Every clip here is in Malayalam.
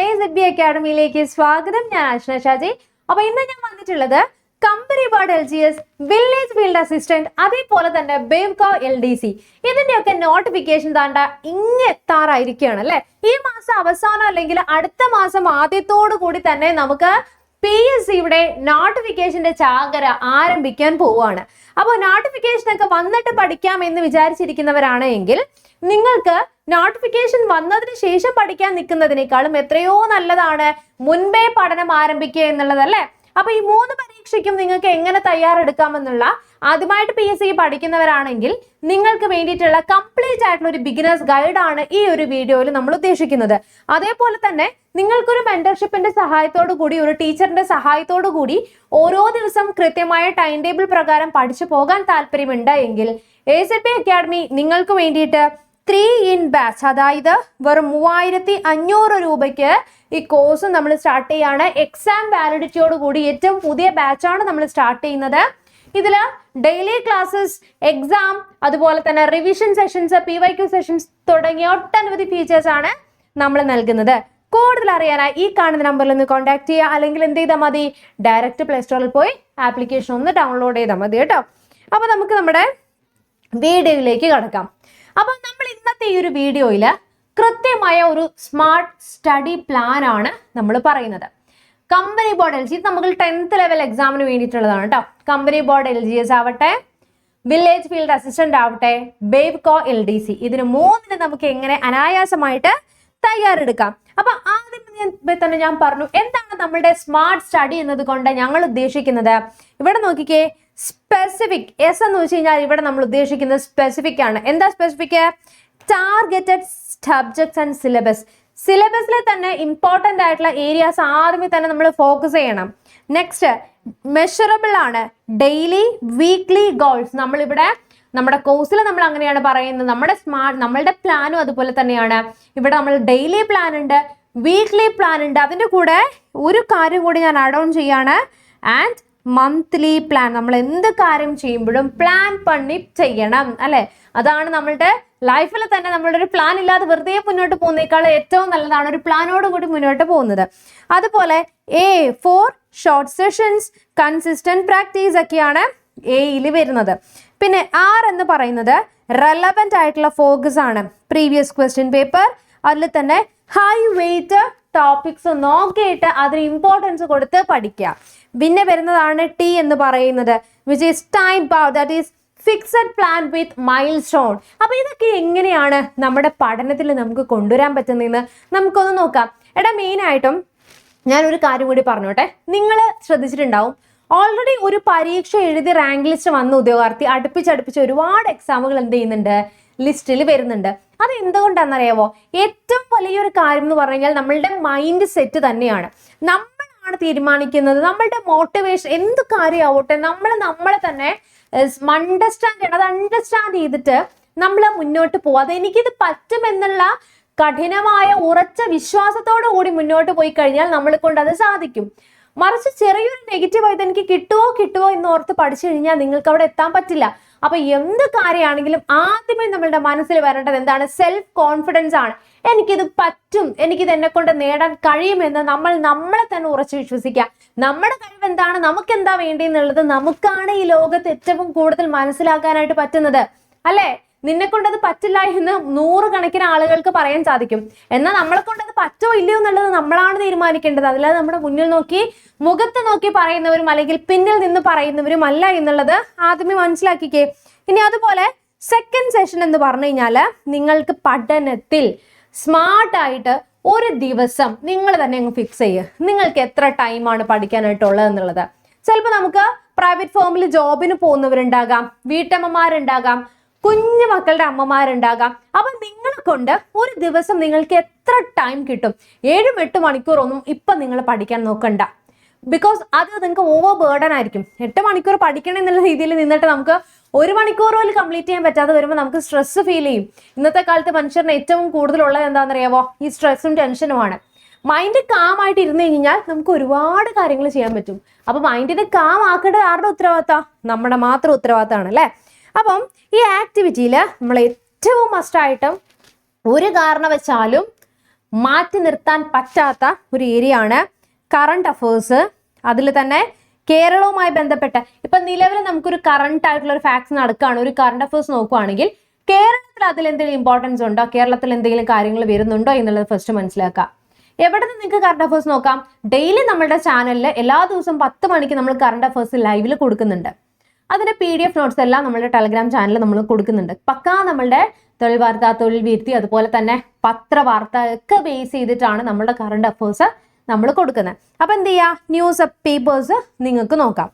എ അക്കാഡമിയിലേക്ക് സ്വാഗതം. ഞാൻ അശ്ന ഷാജി. അപ്പൊ ഇന്ന് ഞാൻ വന്നിട്ടുള്ളത് board L G S village field assistant അതേപോലെ തന്നെ ബേവ്കോ എൽ ഡി സി. ഇതിന്റെയൊക്കെ നോട്ടിഫിക്കേഷൻ താണ്ട ഇങ്ങ് എത്താറായിരിക്കുകയാണ് അല്ലെ? ഈ മാസം അവസാനം അല്ലെങ്കിൽ അടുത്ത മാസം ആദ്യത്തോടു കൂടി തന്നെ നമുക്ക് പി എസ് സിയുടെ നോട്ടിഫിക്കേഷന്റെ ചാകര ആരംഭിക്കാൻ പോവുകയാണ്. അപ്പോൾ നോട്ടിഫിക്കേഷൻ ഒക്കെ വന്നിട്ട് പഠിക്കാം എന്ന് വിചാരിച്ചിരിക്കുന്നവരാണ് എങ്കിൽ നിങ്ങൾക്ക് നോട്ടിഫിക്കേഷൻ വന്നതിന് ശേഷം പഠിക്കാൻ നിൽക്കുന്നതിനേക്കാളും എത്രയോ നല്ലതാണ് മുൻപേ പഠനം ആരംഭിക്കുക എന്നുള്ളതല്ലേ? അപ്പൊ ഈ മൂന്ന് പരീക്ഷയ്ക്കും നിങ്ങൾക്ക് എങ്ങനെ തയ്യാറെടുക്കാമെന്നുള്ള ആദ്യമായിട്ട് പി എസ് സി പഠിക്കുന്നവരാണെങ്കിൽ നിങ്ങൾക്ക് വേണ്ടിയിട്ടുള്ള കംപ്ലീറ്റ് ആയിട്ടുള്ള ഒരു ബിഗിനേഴ്സ് ഗൈഡ് ആണ് ഈ ഒരു വീഡിയോയിൽ നമ്മൾ ഉദ്ദേശിക്കുന്നത്. അതേപോലെ തന്നെ നിങ്ങൾക്കൊരു മെന്റർഷിപ്പിന്റെ സഹായത്തോടു കൂടി ഒരു ടീച്ചറിന്റെ സഹായത്തോടു കൂടി ഓരോ ദിവസം കൃത്യമായ ടൈം ടേബിൾ പ്രകാരം പഠിച്ചു പോകാൻ താല്പര്യമുണ്ട് എങ്കിൽ എ സി പി അക്കാഡമി നിങ്ങൾക്ക് വേണ്ടിയിട്ട് ത്രീ ഇൻ ബാച്ച് അതായത് വെറും മൂവായിരത്തി അഞ്ഞൂറ് രൂപയ്ക്ക് ഈ കോഴ്സ് നമ്മൾ സ്റ്റാർട്ട് ചെയ്യാണ്. എക്സാം വാലിഡിറ്റിയോട് കൂടി ഏറ്റവും പുതിയ ബാച്ചാണ് നമ്മൾ സ്റ്റാർട്ട് ചെയ്യുന്നത്. ഇതിൽ ഡെയിലി ക്ലാസ്സസ് എക്സാം അതുപോലെ തന്നെ revision sessions P Y Q sessions തുടങ്ങിയ ഒട്ടനവധി ഫീച്ചേഴ്സ് ആണ് നമ്മൾ നൽകുന്നത്. കൂടുതൽ അറിയാനായി ഈ കാണുന്ന നമ്പറിൽ ഒന്ന് കോൺടാക്ട് ചെയ്യുക. അല്ലെങ്കിൽ എന്ത് ചെയ്താൽ മതി? ഡയറക്റ്റ് പ്ലേ സ്റ്റോറിൽ പോയി ആപ്ലിക്കേഷൻ ഒന്ന് ഡൗൺലോഡ് ചെയ്താൽ മതി കേട്ടോ. അപ്പോൾ നമുക്ക് നമ്മുടെ വീഡിയോയിലേക്ക് കടക്കാം. അപ്പം നമ്മൾ ഇന്നത്തെ ഈ ഒരു വീഡിയോയിൽ കൃത്യമായ ഒരു സ്മാർട്ട് സ്റ്റഡി പ്ലാൻ ആണ് നമ്മൾ പറയുന്നത്. കമ്പനി ബോർഡ് എൽ ജി നമുക്ക് ടെൻത്ത് ലെവൽ എക്സാമിന് വേണ്ടിയിട്ടുള്ളതാണ് കേട്ടോ company board L G S ആവട്ടെ വില്ലേജ് ഫീൽഡ് അസിസ്റ്റന്റ് ആവട്ടെ ബേബ്കോ എൽ ഡി സി ഇതിന് മൂന്നിന് നമുക്ക് എങ്ങനെ അനായാസമായിട്ട് തയ്യാറെടുക്കാം. അപ്പൊ ആദ്യം തന്നെ ഞാൻ പറഞ്ഞു എന്താണ് നമ്മുടെ സ്മാർട്ട് സ്റ്റഡി എന്നത് കൊണ്ട് ഞങ്ങൾ ഉദ്ദേശിക്കുന്നത്? ഇവിടെ നോക്കിക്കേ സ്പെസിഫിക് എസ് എന്ന് വെച്ച് കഴിഞ്ഞാൽ ഇവിടെ നമ്മൾ ഉദ്ദേശിക്കുന്നത് സ്പെസിഫിക് ആണ്. എന്താ specific targeted subjects and syllabus സിലബസിലെ തന്നെ ഇമ്പോർട്ടന്റ് ആയിട്ടുള്ള ഏരിയാസ് ആദ്യമേ തന്നെ നമ്മൾ ഫോക്കസ് ചെയ്യണം. നെക്സ്റ്റ് മെഷറബിൾ ആണ്. ഡെയിലി വീക്ക്ലി ഗോൾസ് നമ്മളിവിടെ നമ്മുടെ കോഴ്സിൽ നമ്മൾ അങ്ങനെയാണ് പറയുന്നത്. നമ്മുടെ സ്മാർട്ട് നമ്മളുടെ പ്ലാനും അതുപോലെ തന്നെയാണ്. ഇവിടെ നമ്മൾ ഡെയിലി പ്ലാൻ ഉണ്ട് വീക്ക്ലി പ്ലാൻ ഉണ്ട്. അതിന്റെ കൂടെ ഒരു കാര്യം കൂടി ഞാൻ ആഡ് ഓൺ ചെയ്യാണ്. ആൻഡ് മന്ത്ലി പ്ലാൻ നമ്മൾ എന്ത് കാര്യം ചെയ്യുമ്പോഴും പ്ലാൻ പണി ചെയ്യണം അല്ലെ? അതാണ് നമ്മളുടെ ലൈഫിൽ തന്നെ നമ്മളുടെ ഒരു പ്ലാൻ ഇല്ലാതെ വെറുതെ മുന്നോട്ട് പോകുന്നേക്കാൾ ഏറ്റവും നല്ലതാണ് ഒരു പ്ലാനോട് കൂടി മുന്നോട്ട് പോകുന്നത്. അതുപോലെ A four short sessions consistent practice ഒക്കെയാണ് എയിൽ വരുന്നത്. പിന്നെ ആർ എന്ന് പറയുന്നത് റെലവെന്റ് ആയിട്ടുള്ള ഫോക്കസ് ആണ്. പ്രീവിയസ് ക്വസ്റ്റ്യൻ പേപ്പർ അതിൽ തന്നെ ഹൈ വെയിറ്റ് ടോപ്പിക്സ് നോക്കിയിട്ട് അതിന് ഇമ്പോർട്ടൻസ് കൊടുത്ത് പഠിക്കുക. പിന്നെ വരുന്നതാണ് ടി എന്ന് പറയുന്നത് which is time power that is fixed plan with milestone അപ്പൊ ഇതൊക്കെ എങ്ങനെയാണ് നമ്മുടെ പഠനത്തിൽ നമുക്ക് കൊണ്ടുവരാൻ പറ്റുന്നതെന്ന് നമുക്കൊന്ന് നോക്കാം. എടാ ഞാൻ ഒരു കാര്യം കൂടി പറഞ്ഞോട്ടെ. നിങ്ങൾ ശ്രദ്ധിച്ചിട്ടുണ്ടാവും ഓൾറെഡി ഒരു പരീക്ഷ എഴുതി റാങ്ക് ലിസ്റ്റ് വന്ന ഉദ്യോഗാർത്ഥി അടുപ്പിച്ചടുപ്പിച്ച് ഒരുപാട് എക്സാമുകൾ എന്ത് ചെയ്യുന്നുണ്ട്? ലിസ്റ്റിൽ വരുന്നുണ്ട്. അത് എന്തുകൊണ്ടാണെന്നറിയാവോ ഏറ്റവും വലിയൊരു കാര്യം എന്ന് പറഞ്ഞാൽ നമ്മളുടെ മൈൻഡ് സെറ്റ് തന്നെയാണ്. നമ്മളാണ് തീരുമാനിക്കുന്നത്. നമ്മളുടെ മോട്ടിവേഷൻ എന്ത് കാര്യമാവട്ടെ നമ്മൾ നമ്മളെ തന്നെ അണ്ടർസ്റ്റാൻഡ് ചെയ്യണം. അത് അണ്ടർസ്റ്റാൻഡ് ചെയ്തിട്ട് നമ്മൾ മുന്നോട്ട് പോകും അത് എനിക്കിത് പറ്റുമെന്നുള്ള കഠിനമായ ഉറച്ച വിശ്വാസത്തോടു കൂടി മുന്നോട്ട് പോയി കഴിഞ്ഞാൽ നമ്മളെ കൊണ്ട് അത് സാധിക്കും. മറിച്ച് ചെറിയൊരു നെഗറ്റീവ് ആയിട്ട് എനിക്ക് കിട്ടുമോ കിട്ടുമോ എന്ന് ഓർത്ത് പഠിച്ചു കഴിഞ്ഞാൽ നിങ്ങൾക്ക് അവിടെ എത്താൻ പറ്റില്ല. അപ്പൊ എന്ത് കാര്യമാണെങ്കിലും ആദ്യമേ നമ്മളുടെ മനസ്സിൽ വരേണ്ടത് എന്താണ്? സെൽഫ് കോൺഫിഡൻസ് ആണ്. എനിക്കിത് പറ്റും. എനിക്കിത് എന്നെ കൊണ്ട് നേടാൻ കഴിയുമെന്ന് നമ്മൾ നമ്മളെ തന്നെ ഉറച്ചു വിശ്വസിക്കുക. നമ്മുടെ കഴിവ് എന്താണ്? നമുക്ക് എന്താ വേണ്ടി എന്നുള്ളത് നമുക്കാണ് ഈ ലോകത്ത് ഏറ്റവും കൂടുതൽ മനസ്സിലാക്കാനായിട്ട് പറ്റുന്നത്. അല്ലേ? നിന്നെ കൊണ്ടത് പറ്റില്ല എന്ന് നൂറുകണക്കിന് ആളുകൾക്ക് പറയാൻ സാധിക്കും. എന്നാൽ നമ്മളെ കൊണ്ടത് പറ്റോ ഇല്ലയോ എന്നുള്ളത് നമ്മളാണ് തീരുമാനിക്കേണ്ടത്. അല്ലാതെ നമ്മുടെ മുന്നിൽ നോക്കി മുഖത്ത് നോക്കി പറയുന്നവരും അല്ലെങ്കിൽ പിന്നിൽ നിന്ന് പറയുന്നവരും അല്ല എന്നുള്ളത് ആദ്യമേ മനസ്സിലാക്കിക്കേ. ഇനി അതുപോലെ സെക്കൻഡ് സെഷൻ എന്ന് പറഞ്ഞു കഴിഞ്ഞാൽ നിങ്ങൾക്ക് പഠനത്തിൽ സ്മാർട്ടായിട്ട് ഒരു ദിവസം നിങ്ങൾ തന്നെ അങ്ങ് ഫിക്സ് ചെയ്യുക നിങ്ങൾക്ക് എത്ര ടൈമാണ് പഠിക്കാനായിട്ടുള്ളത് എന്നുള്ളത്. ചിലപ്പോൾ നമുക്ക് പ്രൈവറ്റ് ഫോമിൽ ജോബിന് പോകുന്നവരുണ്ടാകാം വീട്ടമ്മമാരുണ്ടാകാം കുഞ്ഞു മക്കളുടെ അമ്മമാരുണ്ടാകാം. അപ്പൊ നിങ്ങളെ കൊണ്ട് ഒരു ദിവസം നിങ്ങൾക്ക് എത്ര ടൈം കിട്ടും? ഏഴും എട്ട് മണിക്കൂറൊന്നും ഇപ്പൊ നിങ്ങൾ പഠിക്കാൻ നോക്കണ്ട. ബിക്കോസ് അത് നിങ്ങൾക്ക് ഓവർ ബേർഡൻ ആയിരിക്കും. എട്ട് മണിക്കൂർ പഠിക്കണം എന്നുള്ള രീതിയിൽ നിന്നിട്ട് നമുക്ക് ഒരു മണിക്കൂർ പോലും കംപ്ലീറ്റ് ചെയ്യാൻ പറ്റാതെ വരുമ്പോൾ നമുക്ക് സ്ട്രെസ് ഫീൽ ചെയ്യും. ഇന്നത്തെ കാലത്ത് മനുഷ്യരിന് ഏറ്റവും കൂടുതലുള്ളത് എന്താണെന്നറിയാവോ? ഈ സ്ട്രെസ്സും ടെൻഷനുമാണ് മൈൻഡ് കാം ആയിട്ട് ഇരുന്ന് കഴിഞ്ഞാൽ നമുക്ക് ഒരുപാട് കാര്യങ്ങൾ ചെയ്യാൻ പറ്റും. അപ്പൊ മൈൻഡിനെ കാം ആക്കേണ്ടത് ആരുടെ ഉത്തരവാദിത്തം? നമ്മുടെ മാത്രം ഉത്തരവാദിത്തമാണ് അല്ലേ? അപ്പം ഈ ആക്ടിവിറ്റിയിൽ നമ്മൾ ഏറ്റവും മസ്റ്റായിട്ടും ഒരു കാരണവശാലും മാറ്റി നിർത്താൻ പറ്റാത്ത ഒരു ഏരിയ ആണ് കറണ്ട് അഫേഴ്സ് അതിൽ തന്നെ കേരളവുമായി ബന്ധപ്പെട്ട ഇപ്പം നിലവിൽ നമുക്കൊരു കറണ്ട് ആയിട്ടുള്ള ഒരു ഫാക്ട്സ് നടക്കുകയാണ്. ഒരു കറണ്ട് അഫേഴ്സ് നോക്കുകയാണെങ്കിൽ കേരളത്തിൽ അതിൽ എന്തെങ്കിലും ഇമ്പോർട്ടൻസ് ഉണ്ടോ? കേരളത്തിൽ എന്തെങ്കിലും കാര്യങ്ങൾ വരുന്നുണ്ടോ എന്നുള്ളത് ഫസ്റ്റ് മനസ്സിലാക്കുക. എവിടെ നിന്ന് നിങ്ങൾക്ക് കറണ്ട് അഫേഴ്സ് നോക്കാം? ഡെയിലി നമ്മുടെ ചാനലിൽ എല്ലാ ദിവസവും പത്ത് മണിക്ക് നമ്മൾ കറണ്ട് അഫേഴ്സ് ലൈവിൽ കൊടുക്കുന്നുണ്ട്. അതിന്റെ പി ഡി എഫ് നോട്ട്സ് എല്ലാം നമ്മുടെ ടെലഗ്രാം ചാനലിൽ നമ്മൾ കൊടുക്കുന്നുണ്ട്. പക്കാ നമ്മളുടെ തൊഴിൽ വാർത്ത തൊഴിൽ വീഴ്ത്തി അതുപോലെ തന്നെ പത്രവാർത്ത ഒക്കെ ബേസ് ചെയ്തിട്ടാണ് നമ്മുടെ കറണ്ട് അഫേഴ്സ് നമ്മൾ കൊടുക്കുന്നത് അപ്പൊ എന്ത് ചെയ്യുക ന്യൂസ് പേപ്പേഴ്സ് നിങ്ങൾക്ക് നോക്കാം.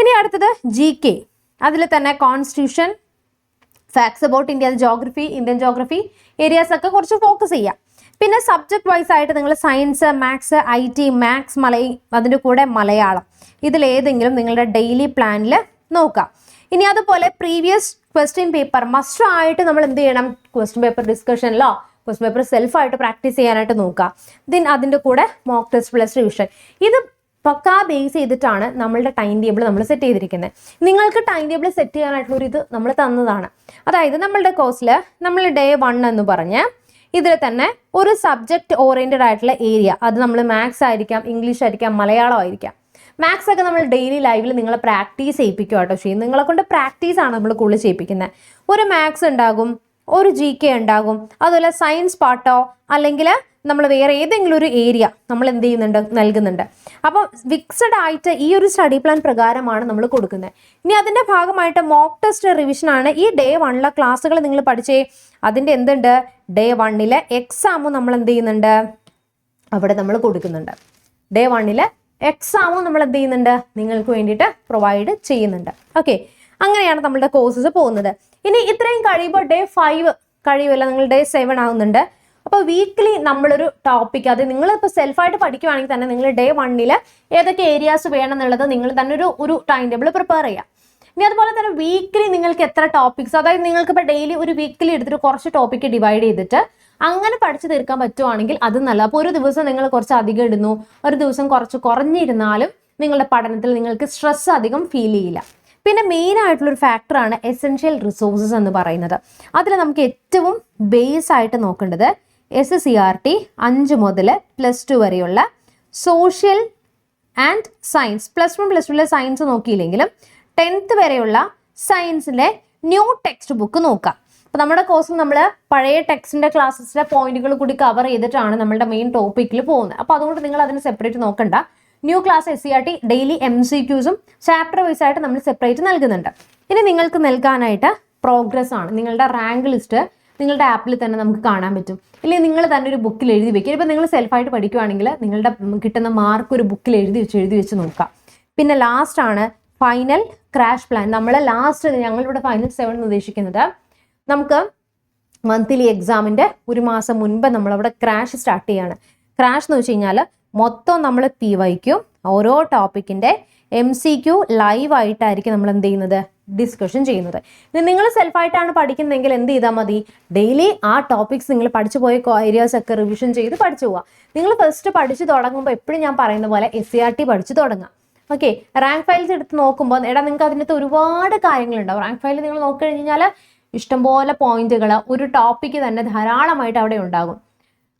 ഇനി അടുത്തത് ജി കെ അതിൽ തന്നെ constitution facts about India geography Indian geography areas ഒക്കെ കുറച്ച് ഫോക്കസ് ചെയ്യാം. പിന്നെ സബ്ജക്ട് വൈസ് ആയിട്ട് നിങ്ങൾ science maths I T maths മലയ അതിന്റെ കൂടെ മലയാളം. ഇതിലേതെങ്കിലും നിങ്ങളുടെ ഡെയിലി പ്ലാനിൽ നോക്കാം. ഇനി അതുപോലെ പ്രീവിയസ് ക്വസ്റ്റ്യൻ പേപ്പർ മസ്റ്റ് ആയിട്ട് നമ്മൾ എന്ത് ചെയ്യണം? ക്വസ്റ്റ്യൻ പേപ്പർ ഡിസ്കഷനിലോ ക്വസ്റ്റ്യൻ പേപ്പർ സെൽഫായിട്ട് പ്രാക്ടീസ് ചെയ്യാനായിട്ട് നോക്കുക ദിൻ അതിന്റെ കൂടെ മോക്ക് ടെസ്റ്റ് പ്ലസ് റിവിഷൻ ഇത് പക്കാ ബേസ് ചെയ്തിട്ടാണ് നമ്മളുടെ ടൈം ടേബിൾ നമ്മൾ സെറ്റ് ചെയ്തിരിക്കുന്നത് നിങ്ങൾക്ക് ടൈം ടേബിൾ സെറ്റ് ചെയ്യാനായിട്ടുള്ള ഒരു ഇത് നമ്മൾ തന്നതാണ്. അതായത് നമ്മളുടെ കോഴ്സിൽ നമ്മൾ ഡേ വൺ എന്ന് പറഞ്ഞ് ഇതിൽ തന്നെ ഒരു സബ്ജക്റ്റ് ഓറിയന്റഡ് ആയിട്ടുള്ള ഏരിയ അത് നമ്മൾ മാത്സ് ആയിരിക്കാം ഇംഗ്ലീഷ് ആയിരിക്കാം മലയാളം ആയിരിക്കാം. മാത്സ് ഒക്കെ നമ്മൾ ഡെയിലി ലൈവിൽ നിങ്ങളെ പ്രാക്ടീസ് ചെയ്യിപ്പിക്കുക കേട്ടോ ചെയ്യും നിങ്ങളെ കൊണ്ട് പ്രാക്ടീസ് ആണ് നമ്മൾ കൂടുതൽ ചെയ്യിപ്പിക്കുന്നത് ഒരു മാത്സ് ഉണ്ടാകും ഒരു ജി കെ ഉണ്ടാകും അതുപോലെ സയൻസ് പാട്ടോ അല്ലെങ്കിൽ നമ്മൾ വേറെ ഏതെങ്കിലും ഒരു ഏരിയ നമ്മൾ എന്ത് ചെയ്യുന്നുണ്ട് നൽകുന്നുണ്ട്. അപ്പോൾ ഫിക്സഡ് ആയിട്ട് ഈ ഒരു സ്റ്റഡി പ്ലാൻ പ്രകാരമാണ് നമ്മൾ കൊടുക്കുന്നത് ഇനി അതിന്റെ ഭാഗമായിട്ട് മോക്ക് ടെസ്റ്റ് റിവിഷനാണ് ഈ ഡേ വണ്ണിലെ ക്ലാസ്സുകൾ നിങ്ങൾ പഠിച്ചേ. അതിന്റെ എന്തുണ്ട്? ഡേ വണ്ണിലെ എക്സാമും നമ്മൾ എന്ത് ചെയ്യുന്നുണ്ട്? അവിടെ നമ്മൾ കൊടുക്കുന്നുണ്ട്. ഡേ വണ്ണിൽ എക്സാമും നമ്മൾ എന്ത് ചെയ്യുന്നുണ്ട്? നിങ്ങൾക്ക് വേണ്ടിയിട്ട് പ്രൊവൈഡ് ചെയ്യുന്നുണ്ട്. ഓക്കെ അങ്ങനെയാണ് നമ്മളുടെ കോഴ്സസ് പോകുന്നത്. ഇനി ഇത്രയും കഴിയുമ്പോൾ ഡേ ഫൈവ് കഴിയുമല്ല? നിങ്ങൾ ഡേ സെവൻ ആവുന്നുണ്ട്. അപ്പോൾ വീക്ക്ലി നമ്മളൊരു ടോപ്പിക് അത് നിങ്ങൾ ഇപ്പോൾ സെൽഫായിട്ട് പഠിക്കുവാണെങ്കിൽ തന്നെ നിങ്ങൾ ഡേ വണ്ണിൽ ഏതൊക്കെ ഏരിയാസ് വേണം എന്നുള്ളത് നിങ്ങൾ തന്നെ ഒരു ഒരു ടൈം ടേബിൾ പ്രിപ്പയർ ചെയ്യാം. ഇനി അതുപോലെ തന്നെ വീക്ക്ലി നിങ്ങൾക്ക് എത്ര ടോപ്പിക്സ് അതായത് നിങ്ങൾക്ക് ഇപ്പോൾ ഡെയിലി ഒരു വീക്കിലി എടുത്തിട്ട് കുറച്ച് ടോപ്പിക്ക് ഡിവൈഡ് ചെയ്തിട്ട് അങ്ങനെ പഠിച്ചു തീർക്കാൻ പറ്റുവാണെങ്കിൽ അത് നല്ല അപ്പോൾ ഒരു ദിവസം നിങ്ങൾ കുറച്ച് അധികം ഇടുന്നു. ഒരു ദിവസം കുറച്ച് കുറഞ്ഞിരുന്നാലും നിങ്ങളുടെ പഠനത്തിൽ നിങ്ങൾക്ക് സ്ട്രെസ് അധികം ഫീൽ ചെയ്യില്ല. പിന്നെ മെയിൻ ആയിട്ടുള്ളൊരു ഫാക്ടറാണ് എസെൻഷ്യൽ റിസോഴ്സസ് എന്ന് പറയുന്നത്. അതിൽ നമുക്ക് ഏറ്റവും ബേസ് ആയിട്ട് നോക്കേണ്ടത് എസ് സി ആർ ടി അഞ്ച് മുതൽ പ്ലസ് ടു വരെയുള്ള social and science plus one plus ടുവിലെ science നോക്കിയില്ലെങ്കിലും ടെൻത്ത് വരെയുള്ള സയൻസിലെ ന്യൂ ടെക്സ്റ്റ് ബുക്ക് നോക്കാം. അപ്പോൾ നമ്മുടെ കോഴ്സിൽ നമ്മൾ പഴയ ടെക്സ്റ്റിന്റെ ക്ലാസ്സസിലെ പോയിന്റുകൾ കൂടി കവർ ചെയ്തിട്ടാണ് നമ്മുടെ മെയിൻ ടോപ്പിക്കിൽ പോകുന്നത്. അപ്പോൾ അതുകൊണ്ട് നിങ്ങൾ അതിന് സെപ്പറേറ്റ് നോക്കണ്ട. New class S C R T daily M C ക്യൂസും chapter wise ആയിട്ട് നമ്മൾ സെപ്പറേറ്റ് നൽകുന്നുണ്ട്. ഇനി നിങ്ങൾക്ക് നൽകാനായിട്ട് പ്രോഗ്രസ് ആണ്. നിങ്ങളുടെ റാങ്ക് ലിസ്റ്റ് നിങ്ങളുടെ ആപ്പിൽ തന്നെ നമുക്ക് കാണാൻ പറ്റും. ഇല്ലെങ്കിൽ നിങ്ങൾ തന്നെ ഒരു ബുക്കിൽ എഴുതി വെക്കുക ഇപ്പം നിങ്ങൾ സെൽഫായിട്ട് പഠിക്കുവാണെങ്കിൽ നിങ്ങളുടെ കിട്ടുന്ന മാർക്ക് ഒരു ബുക്കിൽ എഴുതി വെച്ച് എഴുതി വെച്ച് നോക്കാം. പിന്നെ ലാസ്റ്റ് ആണ് ഫൈനൽ ക്രാഷ് പ്ലാൻ നമ്മൾ ലാസ്റ്റ് ഞങ്ങളിവിടെ ഫൈനൽ സെവൻ ഉദ്ദേശിക്കുന്നത് നമുക്ക് മന്ത്ലി എക്സാമിന്റെ ഒരു മാസം മുൻപ് നമ്മളവിടെ ക്രാഷ് സ്റ്റാർട്ട് ചെയ്യാണ്. ക്രാഷ് എന്ന് വെച്ച് കഴിഞ്ഞാൽ മൊത്തം നമ്മൾ പി ഓരോ ടോപ്പിക്കിന്റെ എം സി ക്യു ലൈവ് ആയിട്ടായിരിക്കും നമ്മൾ എന്ത് ചെയ്യുന്നത്? ഡിസ്കഷൻ ചെയ്യുന്നത്. ഇനി നിങ്ങൾ സെൽഫായിട്ടാണ് പഠിക്കുന്നതെങ്കിൽ എന്ത് ചെയ്താൽ മതി? ഡെയിലി ആ ടോപ്പിക്സ് നിങ്ങൾ പഠിച്ചു പോയ ഏരിയാസ് ഒക്കെ റിവിഷൻ ചെയ്ത് പഠിച്ചു പോവുക നിങ്ങൾ ഫസ്റ്റ് പഠിച്ചു തുടങ്ങുമ്പോൾ എപ്പോഴും ഞാൻ പറയുന്ന പോലെ എസ് സി ആർ ടി പഠിച്ചു തുടങ്ങാം. ഓക്കെ റാങ്ക് ഫയൽസ് എടുത്ത് നോക്കുമ്പോൾ എടാ നിങ്ങൾക്ക് അതിനകത്ത് ഒരുപാട് കാര്യങ്ങളുണ്ടാവും. റാങ്ക് ഫയൽ നിങ്ങൾ നോക്കി നോക്കിക്കഴിഞ്ഞാൽ ഇഷ്ടംപോലെ പോയിന്റുകൾ ഒരു ടോപ്പിക്ക് തന്നെ ധാരാളമായിട്ട് അവിടെ ഉണ്ടാകും.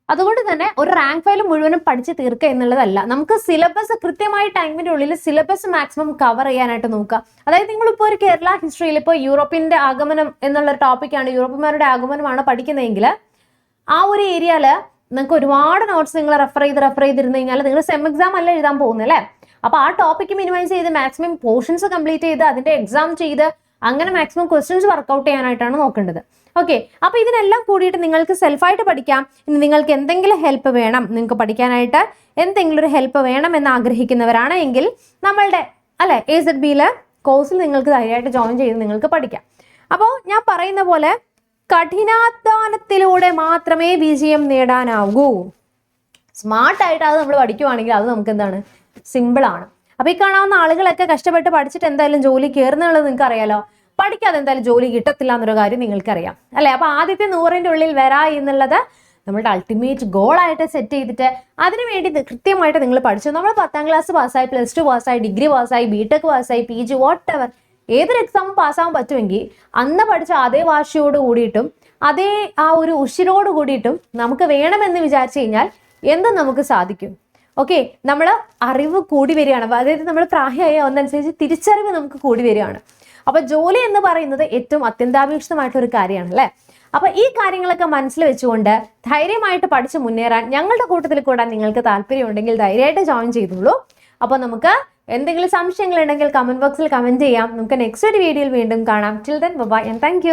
അതുകൊണ്ട് തന്നെ ഒരു റാങ്ക് ഫയൽ മുഴുവനും പഠിച്ച് തീർക്കുക എന്നുള്ളതല്ല നമുക്ക് സിലബസ് കൃത്യമായ ടൈമിന്റെ ഉള്ളിൽ സിലബസ് മാക്സിമം കവർ ചെയ്യാനായിട്ട് നോക്കുക. അതായത് നിങ്ങളിപ്പോൾ ഒരു കേരള ഹിസ്റ്ററിയിൽ ഇപ്പോൾ യൂറോപ്പിന്റെ ആഗമനം എന്നുള്ള ടോപ്പിക്കാണ് യൂറോപ്യന്മാരുടെ ആഗമനമാണ് പഠിക്കുന്നതെങ്കിൽ ആ ഒരു ഏരിയയിൽ നിങ്ങൾക്ക് ഒരുപാട് നോട്ട്സ് നിങ്ങൾ റെഫർ ചെയ്ത് റെഫർ ചെയ്തിരുന്നു കഴിഞ്ഞാൽ നിങ്ങൾ സെം എക്സാം അല്ല എഴുതാൻ പോകുന്നല്ലേ അപ്പോൾ ആ ടോപ്പിക്ക് മിനിമൈസ് ചെയ്ത് മാക്സിമം പോർഷൻസ് കംപ്ലീറ്റ് ചെയ്ത് അതിന്റെ എക്സാം ചെയ്ത് അങ്ങനെ മാക്സിമം ക്വസ്റ്റ്യൻസ് വർക്കൗട്ട് ചെയ്യാനായിട്ടാണ് നോക്കേണ്ടത്. ഓക്കെ അപ്പൊ ഇതിനെല്ലാം കൂടിയിട്ട് നിങ്ങൾക്ക് സെൽഫായിട്ട് പഠിക്കാം. ഇനി നിങ്ങൾക്ക് എന്തെങ്കിലും ഹെൽപ്പ് വേണം നിങ്ങൾക്ക് പഠിക്കാനായിട്ട് എന്തെങ്കിലും ഒരു ഹെൽപ്പ് വേണം എന്ന് ആഗ്രഹിക്കുന്നവരാണ് എങ്കിൽ നമ്മളുടെ അല്ലെ എ സെഡ് ബിയിലെ കോഴ്സിൽ നിങ്ങൾക്ക് ധൈര്യമായിട്ട് ജോയിൻ ചെയ്ത് നിങ്ങൾക്ക് പഠിക്കാം. അപ്പോൾ ഞാൻ പറയുന്ന പോലെ കഠിനാധ്വാനത്തിലൂടെ മാത്രമേ വിജയം നേടാനാവൂ. സ്മാർട്ടായിട്ട് അത് നമ്മൾ പഠിക്കുവാണെങ്കിൽ അത് നമുക്ക് എന്താണ്? സിമ്പിൾ ആണ്. അപ്പൊ ഈ കാണാവുന്ന ആളുകളൊക്കെ കഷ്ടപ്പെട്ട് പഠിച്ചിട്ട് എന്തായാലും ജോലി കയറുന്നുള്ളത് നിങ്ങൾക്ക് അറിയാലോ പഠിക്കാതെ എന്തായാലും ജോലി കിട്ടത്തില്ല എന്നൊരു കാര്യം നിങ്ങൾക്കറിയാം. അല്ലെ? അപ്പൊ ആദ്യത്തെ നൂറിന്റെ ഉള്ളിൽ വരാ എന്നുള്ളത് നമ്മളുടെ അൾട്ടിമേറ്റ് ഗോളായിട്ട് സെറ്റ് ചെയ്തിട്ട് അതിനു വേണ്ടി കൃത്യമായിട്ട് നിങ്ങൾ പഠിച്ചു. നമ്മൾ പത്താം ക്ലാസ് പാസ്സായി പ്ലസ് ടു പാസ്സായി ഡിഗ്രി പാസ്സായി ബി ടെക് പാസ്സായി പി ജി വാട്ട് എവർ ഏതൊരു എക്സാമും പാസ്സാവാൻ പറ്റുമെങ്കിൽ അന്ന് പഠിച്ച അതേ വാശിയോട് കൂടിയിട്ടും അതേ ആ ഒരു ഉഷിരോട് കൂടിയിട്ടും നമുക്ക് വേണമെന്ന് വിചാരിച്ചു കഴിഞ്ഞാൽ എന്തും നമുക്ക് സാധിക്കും. ഓക്കെ നമ്മൾ അറിവ് കൂടി വരികയാണ്. അതായത് നമ്മൾ പ്രായമായ ഒന്നനുസരിച്ച് തിരിച്ചറിവ് നമുക്ക് കൂടി വരികയാണ്. അപ്പൊ ജോലി എന്ന് പറയുന്നത് ഏറ്റവും അത്യന്താപേക്ഷിതമായിട്ടുള്ള ഒരു കാര്യമാണ് അല്ലേ? അപ്പൊ ഈ കാര്യങ്ങളൊക്കെ മനസ്സിൽ വെച്ചുകൊണ്ട് ധൈര്യമായിട്ട് പഠിച്ച് മുന്നേറാൻ ഞങ്ങളുടെ കൂട്ടത്തിൽ കൂടാൻ നിങ്ങൾക്ക് താല്പര്യമുണ്ടെങ്കിൽ ധൈര്യമായിട്ട് ജോയിൻ ചെയ്തോളൂ. അപ്പോൾ നമുക്ക് എന്തെങ്കിലും സംശയങ്ങൾ ഉണ്ടെങ്കിൽ കമന്റ് ബോക്സിൽ കമന്റ് ചെയ്യാം. നമുക്ക് നെക്സ്റ്റ് ഒരു വീഡിയോയിൽ വീണ്ടും കാണാം. Till then bye and thank